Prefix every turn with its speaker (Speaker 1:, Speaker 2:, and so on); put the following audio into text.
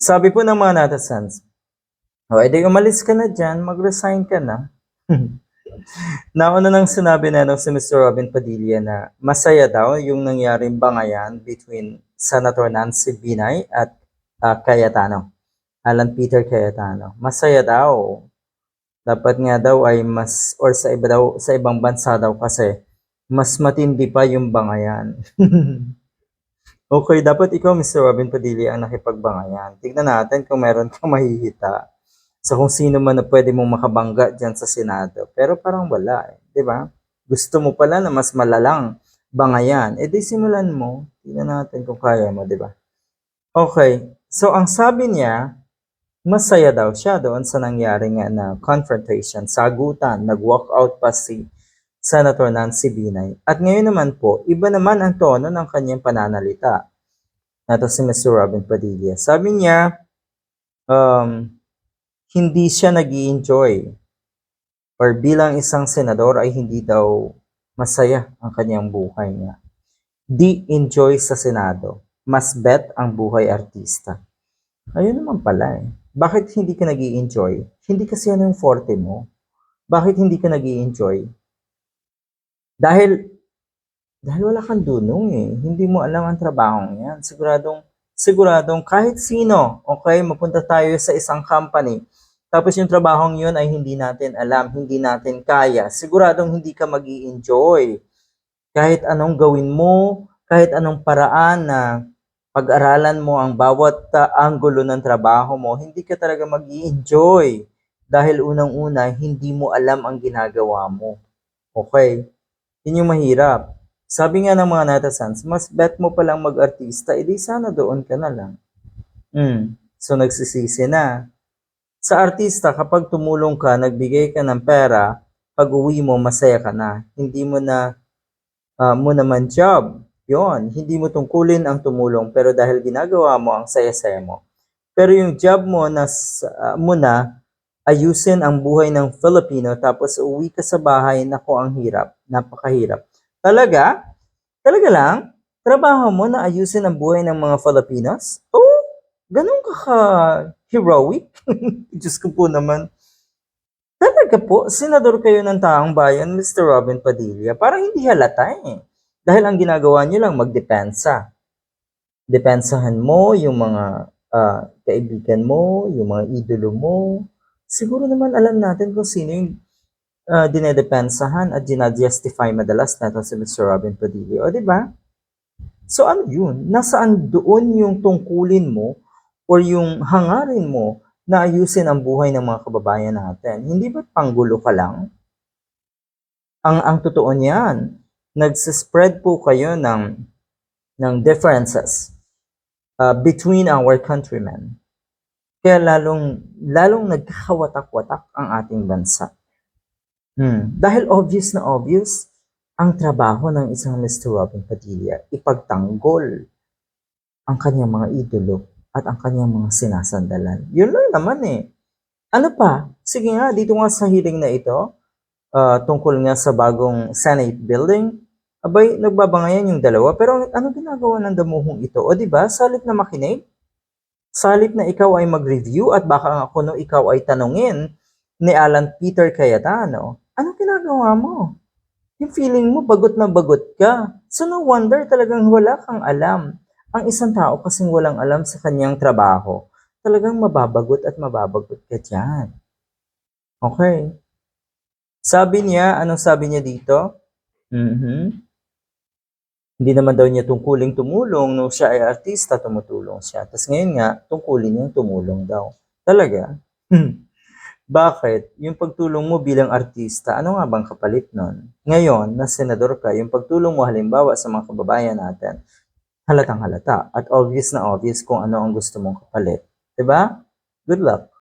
Speaker 1: Sabi po ng mga netizens, o edi umalis ka na dyan, mag-resign ka na. Nauna nang sinabi na nung si Mr. Robin Padilla na masaya daw yung nangyaring bangayan between Senator Nancy Binay at ah, Cayetano. Alan Peter Cayetano. Masaya daw. Dapat nga daw ay mas, or sa iba daw, sa ibang bansa daw kasi, mas matindi pa yung bangayan. Okay, dapat ikaw, Mr. Robin Padilla, ang nakipagbangayan. Tignan natin kung meron kang mahihita sa kung sino man na pwede mong makabangga dyan sa Senado. Pero parang wala eh, ba? Gusto mo pala na mas malalang bangayan. E di simulan mo. Tignan natin kung kaya mo, ba? Okay, so ang sabi niya, masaya daw siya doon sa nangyari nga na confrontation, sagutan, nag-walk out pa si Senator Nancy Binay. At ngayon naman po, iba naman ang tono ng kanyang pananalita. Nato si Mr. Robin Padilla. Sabi niya, um, hindi siya nag enjoy or bilang isang senador ay hindi daw masaya ang kanyang buhay niya. Di enjoy sa Senado. Mas bet ang buhay artista. Ayun naman pala eh. Bakit hindi ka nag enjoy Hindi kasi yan yung forte mo. Bakit hindi ka nag enjoy dahil, dahil wala kang dunong eh. Hindi mo alam ang trabahong yan. Siguradong, siguradong kahit sino, okay, mapunta tayo sa isang company, tapos yung trabahong yun ay hindi natin alam, hindi natin kaya. Siguradong hindi ka mag enjoy Kahit anong gawin mo, kahit anong paraan na pag-aralan mo ang bawat uh, anggulo ng trabaho mo, hindi ka talaga mag enjoy Dahil unang-una, hindi mo alam ang ginagawa mo. Okay? Yun yung mahirap. Sabi nga ng mga netizens, mas bet mo palang mag-artista, edi sana doon ka na lang. Mm. So nagsisisi na. Sa artista, kapag tumulong ka, nagbigay ka ng pera, pag uwi mo, masaya ka na. Hindi mo na uh, mo naman job. Yon, hindi mo tungkulin ang tumulong pero dahil ginagawa mo ang saya-saya mo. Pero yung job mo na uh, mo na ayusin ang buhay ng Filipino tapos uwi ka sa bahay, nako ang hirap, napakahirap. Talaga? Talaga lang? Trabaho mo na ayusin ang buhay ng mga Filipinos? Oh, ganun ka ka-heroic? Diyos ko po naman. Talaga po, senador kayo ng taong bayan, Mr. Robin Padilla. Parang hindi halata eh. Dahil ang ginagawa niyo lang magdepensa. Depensahan mo yung mga uh, kaibigan mo, yung mga idolo mo, siguro naman alam natin kung sino yung uh, dinedepensahan at ginadjustify madalas natin si Mr. Robin Padilla. O, di ba? So, ano yun? Nasaan doon yung tungkulin mo or yung hangarin mo na ayusin ang buhay ng mga kababayan natin? Hindi ba panggulo ka lang? Ang, ang totoo niyan, nagsispread po kayo ng, ng differences uh, between our countrymen kaya lalong, lalong nagkakawatak-watak ang ating bansa. Hmm. Dahil obvious na obvious, ang trabaho ng isang Mr. Robin Padilla, ipagtanggol ang kanyang mga idolo at ang kanyang mga sinasandalan. Yun lang naman eh. Ano pa? Sige nga, dito nga sa hearing na ito, uh, tungkol nga sa bagong Senate building, abay, nagbabangayan yung dalawa. Pero ano ginagawa ng damuhong ito? O di ba, salit na makinig, Salip na ikaw ay mag-review at baka nga kuno ikaw ay tanungin ni Alan Peter Cayetano, anong ginagawa mo? Yung feeling mo, bagot na bagot ka. So no wonder talagang wala kang alam. Ang isang tao kasing walang alam sa kanyang trabaho, talagang mababagot at mababagot ka dyan. Okay. Sabi niya, anong sabi niya dito? Mm-hmm. Hindi naman daw niya tungkuling tumulong nung siya ay artista, tumutulong siya. Tapos ngayon nga, tungkulin niyang tumulong daw. Talaga? Hmm. Bakit? Yung pagtulong mo bilang artista, ano nga bang kapalit nun? Ngayon, na senador ka, yung pagtulong mo halimbawa sa mga kababayan natin, halatang halata. At obvious na obvious kung ano ang gusto mong kapalit. ba? Good luck.